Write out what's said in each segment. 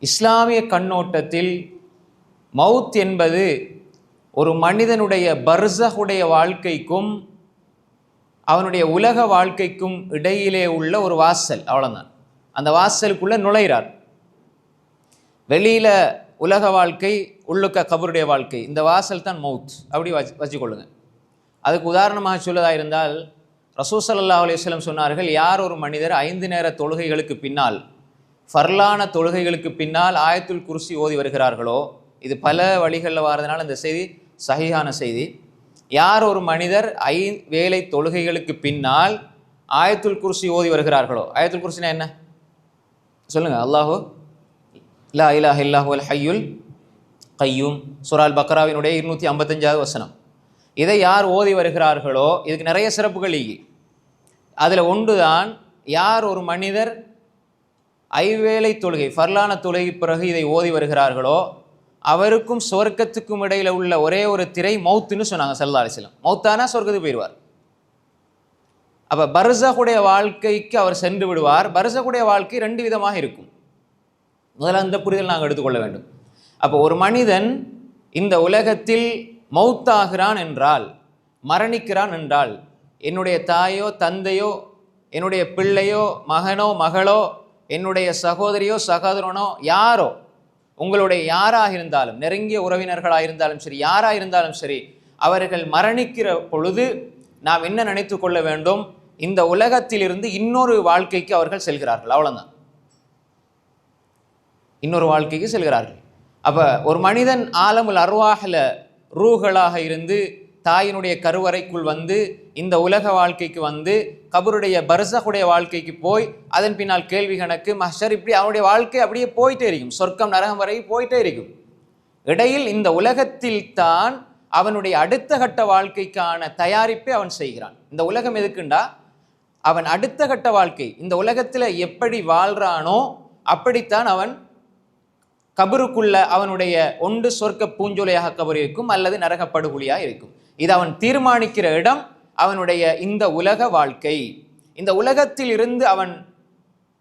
இஸ்லாமிய கண்ணோட்டத்தில் மவுத் என்பது ஒரு மனிதனுடைய பர்சகுடைய வாழ்க்கைக்கும் அவனுடைய உலக வாழ்க்கைக்கும் இடையிலே உள்ள ஒரு வாசல் அவ்வளோதான் அந்த வாசலுக்குள்ளே நுழைகிறார் வெளியில் உலக வாழ்க்கை உள்ளுக்க கபருடைய வாழ்க்கை இந்த வாசல் தான் மவுத். அப்படி வச்சு வச்சுக்கொள்ளுங்க. அதுக்கு உதாரணமாக சொல்லதாக இருந்தால் ரசூசல்லா அலுவலம் சொன்னார்கள் யார் ஒரு மனிதர் ஐந்து நேர தொழுகைகளுக்கு பின்னால் ஃபர்லான தொழுகைகளுக்கு பின்னால் ஆயத்துல் குருசி ஓதி வருகிறார்களோ? இது பல வழிகளில் வாரதுனால இந்த செய்தி சகியான செய்தி. யார் ஒரு மனிதர் ஐ வேலை தொழுகைகளுக்கு பின்னால் ஆயத்துல் குருசி ஓதி வருகிறார்களோ? ஆயத்துல் குருசினா என்ன? சொல்லுங்கள் அல்லாஹோ. லா இலாஹ இல்லாஹு அல் ஹய்யுல் கையும். சுரால் பக்ராவினுடைய இருநூற்றி ஐம்பத்தஞ்சாவது வசனம். இதை யார் ஓதி வருகிறார்களோ? இதுக்கு நிறைய சிறப்புகள் இங்கே. அதில் ஒன்று தான் யார் ஒரு மனிதர் ஐவேளை தொழுகை ஃபர்லான தொழுகை பிறகு இதை ஓதி வருகிறார்களோ அவருக்கும் சொர்க்கத்துக்கும் இடையில உள்ள ஒரே ஒரு திரை மௌத்துன்னு சொன்னாங்க சல்லா அலிஸ்லாம் மௌத்தானா சொர்க்கத்துக்கு போயிடுவார். அப்போ பர்சகுடைய வாழ்க்கைக்கு அவர் சென்று விடுவார். பர்சகுடைய வாழ்க்கை ரெண்டு விதமாக இருக்கும். முதல்ல அந்த புரிதல் நாங்கள் எடுத்துக்கொள்ள வேண்டும். அப்போ ஒரு மனிதன் இந்த உலகத்தில் மௌத்தாகிறான் என்றால் மரணிக்கிறான் என்றால் என்னுடைய தாயோ தந்தையோ என்னுடைய பிள்ளையோ மகனோ மகளோ என்னுடைய சகோதரியோ சகோதரனோ யாரோ உங்களுடைய யாராக இருந்தாலும் நெருங்கிய உறவினர்களாக இருந்தாலும் சரி யாராக இருந்தாலும் சரி அவர்கள் மரணிக்கிற பொழுது நாம் என்ன நினைத்து கொள்ள வேண்டும்? இந்த உலகத்திலிருந்து இன்னொரு வாழ்க்கைக்கு அவர்கள் செல்கிறார்கள். அவ்வளோதான் இன்னொரு வாழ்க்கைக்கு செல்கிறார்கள். அப்போ ஒரு மனிதன் ஆலமுல் அருவாகல ரூகளாக இருந்து தாயினுடைய கருவறைக்குள் வந்து இந்த உலக வாழ்க்கைக்கு வந்து கபருடைய பர்சகுடைய வாழ்க்கைக்கு போய் அதன் பின்னால் கேள்வி கணக்கு மஹர் இப்படி அவனுடைய வாழ்க்கை அப்படியே போயிட்டே இருக்கும். சொர்க்கம் நரகம் வரை போயிட்டே இருக்கும். இடையில் இந்த உலகத்தில் தான் அவனுடைய அடுத்த கட்ட வாழ்க்கைக்கான தயாரிப்பை அவன் செய்கிறான். இந்த உலகம் எதுக்குண்டா? அவன் அடுத்த கட்ட வாழ்க்கை இந்த உலகத்தில் எப்படி வாழ்கிறானோ அப்படித்தான் அவன் கபருக்குள்ள அவனுடைய ஒன்று சொர்க்க பூஞ்சொலையாக கபர் இருக்கும் அல்லது நரகப்படுகொலியாக இருக்கும். இது அவன் தீர்மானிக்கிற இடம் அவனுடைய இந்த உலக வாழ்க்கை. இந்த உலகத்தில் இருந்து அவன்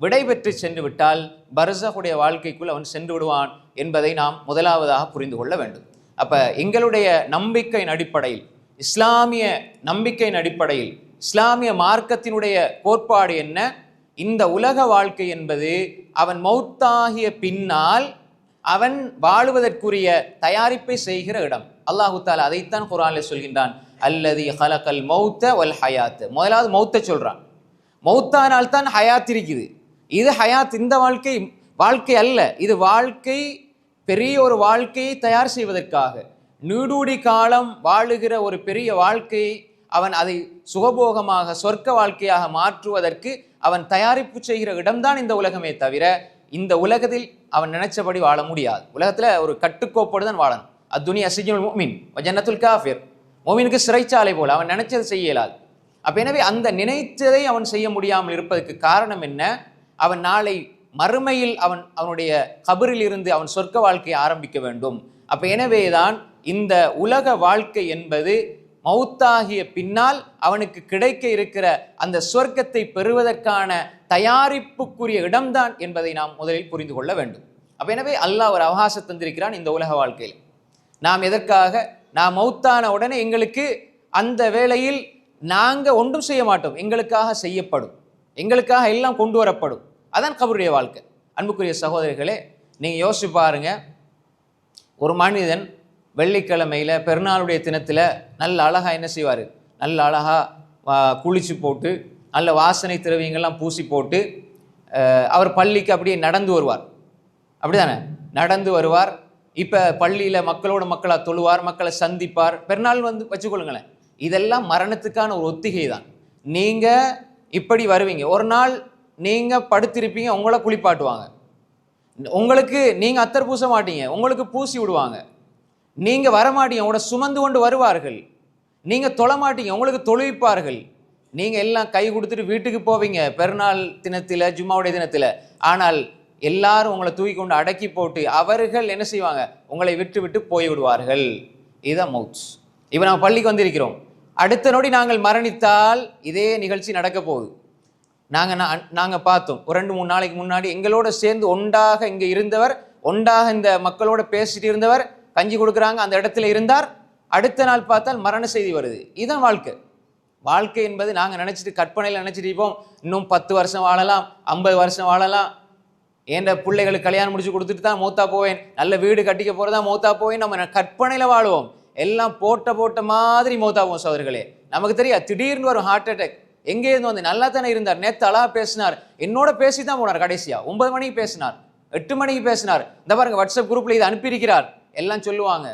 விடைபெற்று சென்று விட்டால் பர்சகுடைய வாழ்க்கைக்குள் அவன் சென்று விடுவான் என்பதை நாம் முதலாவதாக புரிந்து கொள்ள வேண்டும். அப்போ எங்களுடைய நம்பிக்கையின் அடிப்படையில் இஸ்லாமிய நம்பிக்கையின் அடிப்படையில் இஸ்லாமிய மார்க்கத்தினுடைய கோட்பாடு என்ன? இந்த உலக வாழ்க்கை என்பது அவன் மௌத்தாகிய பின்னால் அவன் வாழுவதற்குரிய தயாரிப்பை செய்கிற இடம். அல்லாஹு தாலா அதைத்தான் குரானில் சொல்கின்றான். அல்லது ஹலக்கல் மௌத்த வல் ஹயாத்து. முதலாவது மௌத்த சொல்கிறான் மௌத்தானால் தான் ஹயாத் இருக்குது. இது ஹயாத் இந்த வாழ்க்கை வாழ்க்கை அல்ல. இது வாழ்க்கை பெரிய ஒரு வாழ்க்கையை தயார் செய்வதற்காக. நீடூடி காலம் வாழுகிற ஒரு பெரிய வாழ்க்கையை அவன் அதை சுகபோகமாக சொர்க்க வாழ்க்கையாக மாற்றுவதற்கு அவன் தயாரிப்பு செய்கிற இடம்தான் இந்த உலகமே தவிர இந்த உலகத்தில் அவன் நினைச்சபடி வாழ முடியாது. உலகத்தில் ஒரு கட்டுக்கோப்போடு தான் வாழணும். அத்துனி அசிஜுல் மோமின் ஜன்னத்துல் காஃபிர். மோமினுக்கு சிறைச்சாலை போல் அவன் நினைச்சது செய்ய இயலாது. அப்போ எனவே அந்த நினைத்ததை அவன் செய்ய முடியாமல் இருப்பதற்கு காரணம் என்ன? அவன் நாளை மறுமையில் அவன் அவனுடைய கபரில் இருந்து அவன் சொர்க்க வாழ்க்கையை ஆரம்பிக்க வேண்டும். அப்போ எனவே தான் இந்த உலக வாழ்க்கை என்பது மௌத்தாகிய பின்னால் அவனுக்கு கிடைக்க இருக்கிற அந்த சொர்க்கத்தை பெறுவதற்கான தயாரிப்புக்குரிய இடம்தான் என்பதை நாம் முதலில் புரிந்து கொள்ள வேண்டும். அப்போ எனவே அல்லாஹ் ஒரு அவகாசம் தந்திருக்கிறான் இந்த உலக வாழ்க்கையில். நாம் எதற்காக? நாம் மௌத்தான உடனே எங்களுக்கு அந்த வேளையில் நாங்கள் ஒன்றும் செய்ய மாட்டோம். எங்களுக்காக செய்யப்படும். எங்களுக்காக எல்லாம் கொண்டு வரப்படும். அதான் கபருடைய வாழ்க்கை. அன்புக்குரிய சகோதரிகளே நீங்கள் யோசிச்சு பாருங்க. ஒரு மனிதன் வெள்ளிக்கிழமையில் பெருநாளுடைய தினத்தில் நல்ல அழகாக என்ன செய்வார்? நல்ல அழகாக குளிச்சு போட்டு நல்ல வாசனை திரவியங்கள்லாம் பூசி போட்டு அவர் பள்ளிக்கு அப்படியே நடந்து வருவார். அப்படிதானே? நடந்து வருவார். இப்போ பள்ளியில் மக்களோட மக்களாக தொழுவார் மக்களை சந்திப்பார். பெருநாள் வந்து வச்சுக்கொள்ளுங்களேன். இதெல்லாம் மரணத்துக்கான ஒரு ஒத்திகை தான் நீங்கள் இப்படி வருவீங்க. ஒரு நாள் நீங்கள் படுத்திருப்பீங்க உங்களை குளிப்பாட்டுவாங்க. உங்களுக்கு நீங்கள் அத்தர் பூச மாட்டீங்க உங்களுக்கு பூசி விடுவாங்க. நீங்கள் வரமாட்டீங்க உங்களோட சுமந்து கொண்டு வருவார்கள். நீங்கள் தொழ மாட்டீங்க உங்களுக்கு தொழுவிப்பார்கள். நீங்கள் எல்லாம் கை கொடுத்துட்டு வீட்டுக்கு போவீங்க பெருநாள் தினத்தில் ஜும்மாவுடைய தினத்தில். ஆனால் எல்லாரும் உங்களை தூக்கி கொண்டு அடக்கி போட்டு அவர்கள் என்ன செய்வாங்க? உங்களை விட்டு விட்டு போய் விடுவார்கள் இதுதான் மவுத். இப்போ நம்ம பள்ளிக்கு வந்திருக்கிறோம். அடுத்த நொடி நாங்கள் மரணித்தால் இதே நிகழ்ச்சி நடக்க போகுது. நாங்கள் நாங்கள் பார்த்தோம். ஒரு ரெண்டு மூணு நாளைக்கு முன்னாடி எங்களோட சேர்ந்து ஒன்றாக இங்கே இருந்தவர் ஒன்றாக இந்த மக்களோட பேசிட்டு இருந்தவர் கஞ்சி கொடுக்குறாங்க அந்த இடத்துல இருந்தார். அடுத்த நாள் பார்த்தால் மரண செய்தி வருது. இதுதான் வாழ்க்கை. வாழ்க்கை என்பது நாங்கள் நினச்சிட்டு கற்பனையில் நினச்சிட்டு இருப்போம். இன்னும் பத்து வருஷம் வாழலாம் ஐம்பது வருஷம் வாழலாம். என்ற பிள்ளைகளுக்கு கல்யாணம் முடிச்சு கொடுத்துட்டு தான் மூத்தா போவேன்? நல்ல வீடு கட்டிக்க போகிறதா மூத்தா போவேன்? நம்ம கற்பனையில் வாழுவோம். எல்லாம் போட்ட போட்ட மாதிரி மூத்தா போவோம் சோதர்களே நமக்கு தெரியாது திடீர்னு வரும் ஹார்ட் அட்டாக் எங்கே இருந்து வந்து நல்லா தானே இருந்தார். நேத்து அழகா பேசினார். என்னோட பேசி தான் போனார் கடைசியா. ஒன்பது மணிக்கு பேசினார். எட்டு மணிக்கு பேசினார். இந்த பாருங்க வாட்ஸ்அப் குரூப்ல இதை அனுப்பியிருக்கிறார். எல்லாம் சொல்லுவாங்க.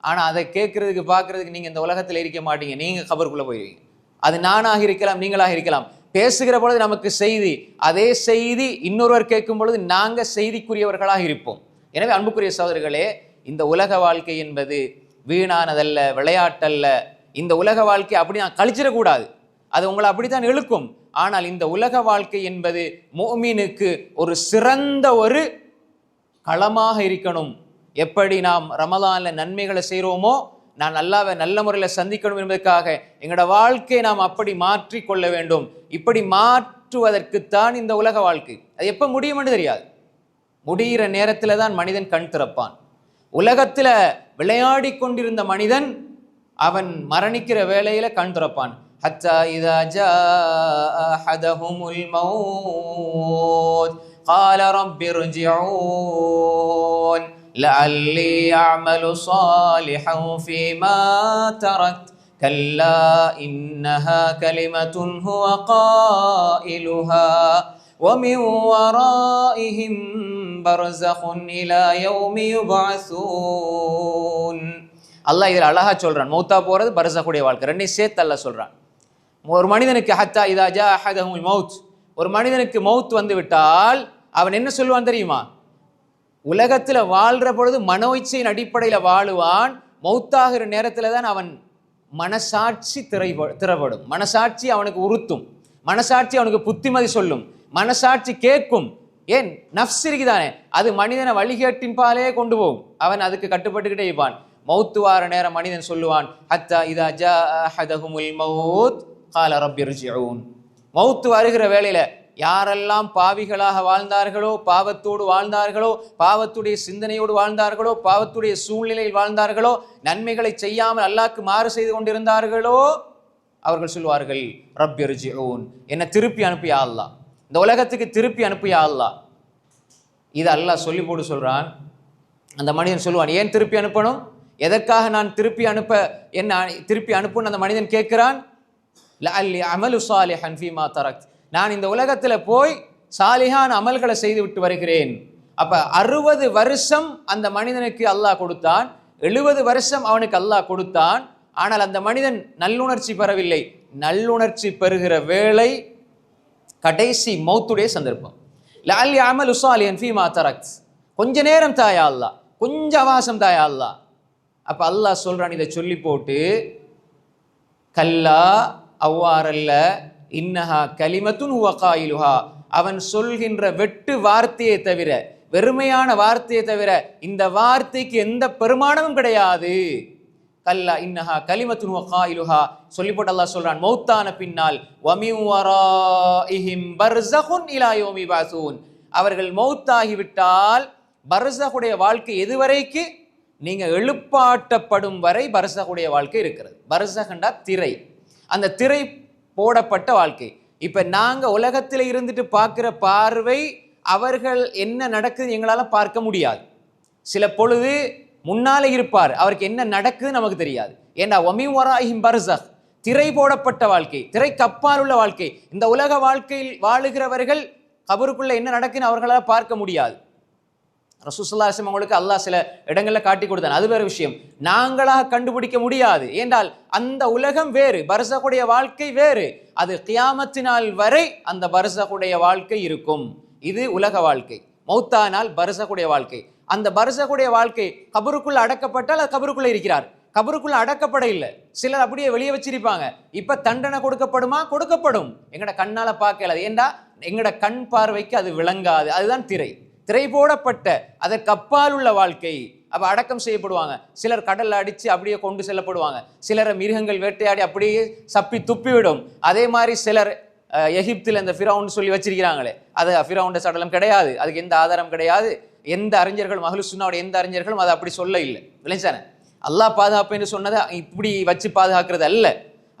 ஆனா அதை கேட்கறதுக்கு பார்க்கறதுக்கு நீங்க இந்த உலகத்தில் இருக்க மாட்டீங்க. நீங்க கபருக்குள்ள போயிருவீங்க. அது நானாக இருக்கலாம் நீங்களாக இருக்கலாம். பேசுகிற பொழுது நமக்கு செய்தி அதே செய்தி இன்னொருவர் கேட்கும் பொழுது நாங்கள் செய்திக்குரியவர்களாக இருப்போம். எனவே அன்புக்குரிய சகோதரர்களே இந்த உலக வாழ்க்கை என்பது வீணானதல்ல விளையாட்டல்ல. இந்த உலக வாழ்க்கை அப்படி நான் கழிச்சிடக்கூடாது. அது உங்களை அப்படித்தான் இழுக்கும். ஆனால் இந்த உலக வாழ்க்கை என்பது மோமீனுக்கு ஒரு சிறந்த ஒரு களமாக இருக்கணும். எப்படி நாம் ரமலானில் நன்மைகளை செய்கிறோமோ நான் நல்லாவை நல்ல முறையில் சந்திக்கணும் என்பதற்காக எங்களோட வாழ்க்கையை நாம் அப்படி மாற்றி கொள்ள வேண்டும் இப்படி மாற்றுவதற்குத்தான் இந்த உலக வாழ்க்கை அது எப்போ முடியும்னு தெரியாது முடிகிற நேரத்தில் தான் மனிதன் கண் திறப்பான் உலகத்தில் விளையாடி கொண்டிருந்த மனிதன் அவன் மரணிக்கிற வேளையில கண் திறப்பான் حتى إذا جاء أحدهم الموت قال رب ارجعون لعلي أعمل صالحا فيما تركت كلا إنها كلمة هو قائلها ومن ورائهم برزخ إلى يوم يبعثون அல்லாஹ் இதில் அழகா சொல்றான் மௌத்தா போறது பரசக்கூடிய வாழ்க்கை ரெண்டையும் சேர்த்து அல்லாஹ் சொல்றான் ஒரு மனிதனுக்கு ஹத்தா இதா ஜா அஹதஹுல் மௌத் ஒரு மனிதனுக்கு மௌத் வந்து விட்டால் அவன் என்ன சொல்லுவான் தெரியுமா உலகத்தில் வாழ்கிற பொழுது மனோ இச்சையின் அடிப்படையில் வாழுவான். மௌத்தாகிற நேரத்தில் தான் அவன் மனசாட்சி திரை திறப்படும் மனசாட்சி அவனுக்கு உறுத்தும். மனசாட்சி அவனுக்கு புத்திமதி சொல்லும். மனசாட்சி கேட்கும். ஏன்? நஃப்ஸ் இருக்குதானே? அது மனிதனை வழிகேட்டின் பாலே கொண்டு போகும். அவன் அதுக்கு கட்டுப்பட்டுக்கிட்டே இருப்பான். மௌத்து வார நேரம் மனிதன் சொல்லுவான் ஹத்தா இதா ஜா அஹதஹுமுல் மௌத் கால ரப்பிர்ஜிஊன் மௌத்து வருகிற வேலையில் யாரெல்லாம் பாவிகளாக வாழ்ந்தார்களோ பாவத்தோடு வாழ்ந்தார்களோ பாவத்துடைய சிந்தனையோடு வாழ்ந்தார்களோ பாவத்துடைய சூழ்நிலையில் வாழ்ந்தார்களோ நன்மைகளை செய்யாமல் அல்லாக்கு மாறு செய்து கொண்டிருந்தார்களோ அவர்கள் சொல்வார்கள் ரப்யர்ஜி ஓன் என்னை திருப்பி அனுப்பியா அல்லாஹ்? இந்த உலகத்துக்கு திருப்பி அனுப்பியா அல்லாஹ்? இது அல்லாஹ் சொல்லி போட்டு சொல்கிறான் அந்த மனிதன் சொல்லுவான் ஏன் திருப்பி அனுப்பணும்? எதற்காக நான் திருப்பி அனுப்ப என்ன திருப்பி அனுப்புன்னு அந்த மனிதன் கேட்கிறான்? அமலு சாலே ஹன்ஃபிமா தரக். நான் இந்த உலகத்தில் போய் சாலிஹான் அமல்களை செய்து விட்டு வருகிறேன். அப்போ அறுபது வருஷம் அந்த மனிதனுக்கு அல்லாஹ் கொடுத்தான். எழுபது வருஷம் அவனுக்கு அல்லாஹ் கொடுத்தான். ஆனால் அந்த மனிதன் நல்லுணர்ச்சி பெறவில்லை. நல்லுணர்ச்சி பெறுகிற வேளை கடைசி மௌத்துடைய சந்தர்ப்பம். லாலி அமல் உசாலியன் ஃபீமா தரக்த் கொஞ்ச நேரம் தாயா அல்லாஹ். கொஞ்சம் அவாசம் தாயா அல்லாஹ். அப்போ அல்லாஹ் சொல்கிறான் இதை சொல்லி போட்டு கல்லா அவ்வாறல்ல இன்னஹா கலிமத்துன் வகாயிலுஹா அவன் சொல்கின்ற வெட்டு வார்த்தையை தவிர வெறுமையான வார்த்தையை தவிர இந்த வார்த்தைக்கு எந்த பெருமானமும் கிடையாது. கல்லா இன்னஹா கலிமத்துன் வகாயிலுஹா சொல்லி போட்டு அல்லாஹ் சொல்றான் மௌத்தான பின்னால் வமிம் வராஇஹிம் பர்சஹுன் இலா யோமி பாசூன் அவர்கள் மௌத்தாகிவிட்டால் பர்சகுடைய வாழ்க்கை எதுவரைக்கு? நீங்க எழுப்பாட்டப்படும் வரை பர்சகுடைய வாழ்க்கை இருக்கிறது. பர்சகண்டா திரை. அந்த திரை போடப்பட்ட வாழ்க்கை. இப்ப நாங்க உலகத்துல இருந்துட்டு பார்க்கிற பார்வை அவர்கள் என்ன நடக்குது எங்களால பார்க்க முடியாது. சில பொழுது முன்னாலே இருப்பார் அவருக்கு என்ன நடக்குதுன்னு நமக்கு தெரியாது. ஏன்னா ஒமிம் பர்சக் திரை போடப்பட்ட வாழ்க்கை திரை கப்பால் உள்ள வாழ்க்கை. இந்த உலக வாழ்க்கையில் வாழுகிறவர்கள் கபருக்குள்ள என்ன நடக்குன்னு அவர்களால் பார்க்க முடியாது. ரசூசல்லாசம் அவங்களுக்கு அல்லாஹ் சில இடங்களில் காட்டி கொடுத்தான். அது வேறு விஷயம். நாங்களாக கண்டுபிடிக்க முடியாது. ஏன்றால் அந்த உலகம் வேறு பரசகுடைய வாழ்க்கை வேறு. அது கியாமத்தினால் வரை அந்த பரசகுடைய வாழ்க்கை இருக்கும். இது உலக வாழ்க்கை. மௌத்தானால் பரசகுடைய வாழ்க்கை. அந்த பரசகுடைய வாழ்க்கை கபருக்குள்ள அடக்கப்பட்டால் அது கபருக்குள்ள இருக்கிறார். கபருக்குள்ள அடக்கப்பட இல்லை. சிலர் அப்படியே வெளியே வச்சிருப்பாங்க. இப்ப தண்டனை கொடுக்கப்படுமா? கொடுக்கப்படும். எங்கட கண்ணால பார்க்கல. ஏண்டா? எங்கட கண் பார்வைக்கு அது விளங்காது. அதுதான் திரை. திரை போடப்பட்ட அதற்கு அப்பால் உள்ள வாழ்க்கை. அப்போ அடக்கம் செய்யப்படுவாங்க. சிலர் கடலில் அடித்து அப்படியே கொண்டு செல்லப்படுவாங்க. சிலரை மிருகங்கள் வேட்டையாடி அப்படியே சப்பி துப்பிவிடும். அதே மாதிரி சிலர் எகிப்தில் இந்த ஃபிரௌன் சொல்லி வச்சிருக்கிறாங்களே அது ஃபிரௌண்ட சடலம் கிடையாது. அதுக்கு எந்த ஆதாரம் கிடையாது. எந்த அறிஞர்கள் மகளுசுனாவோட எந்த அறிஞர்களும் அதை அப்படி சொல்ல இல்லை. விளைஞ்சானே அல்லாஹ் பாதுகாப்புன்னு சொன்னதை இப்படி வச்சு பாதுகாக்கிறது அல்ல.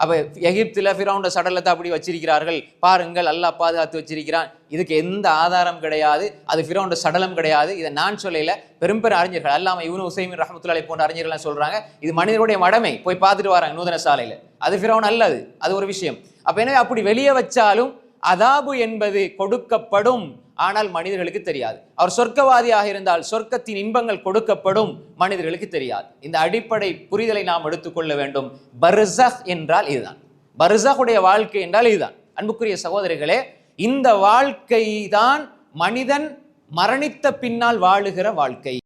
அப்போ எகிப்தில் ஃபிரௌண்ட சடலத்தை அப்படி வச்சிருக்கிறார்கள். பாருங்கள் அல்லாஹ் பாதுகாத்து வச்சிருக்கிறான். இதுக்கு எந்த ஆதாரம் கிடையாது. அது ஃபிரௌண்ட சடலம் கிடையாது. இதை நான் சொல்லல. பெரும் பெரும் அறிஞர்கள் அல்லாமல் இவனு உசைமின் ரஹமத்துல்லாஹி போன்ற அறிஞர்கள்லாம் சொல்கிறாங்க இது மனிதனுடைய மடமை. போய் பார்த்துட்டு வராங்க நூதன சாலையில். அது ஃபிரௌன் அல்லது அது. ஒரு விஷயம். அப்போ எனவே அப்படி வெளியே வச்சாலும் அதாபு என்பது கொடுக்கப்படும். ஆனால் மனிதர்களுக்கு தெரியாது. அவர் சொர்க்கவாதியாக இருந்தால் சொர்க்கத்தின் இன்பங்கள் கொடுக்கப்படும் மனிதர்களுக்கு தெரியாது. இந்த அடிப்படை புரிதலை நாம் எடுத்துக்கொள்ள வேண்டும். பர்சஹ் என்றால் இதுதான். பர்சஹுடைய வாழ்க்கை என்றால் இதுதான். அன்புக்குரிய சகோதரிகளே இந்த வாழ்க்கை தான் மனிதன் மரணித்த பின்னால் வாழுகிற வாழ்க்கை.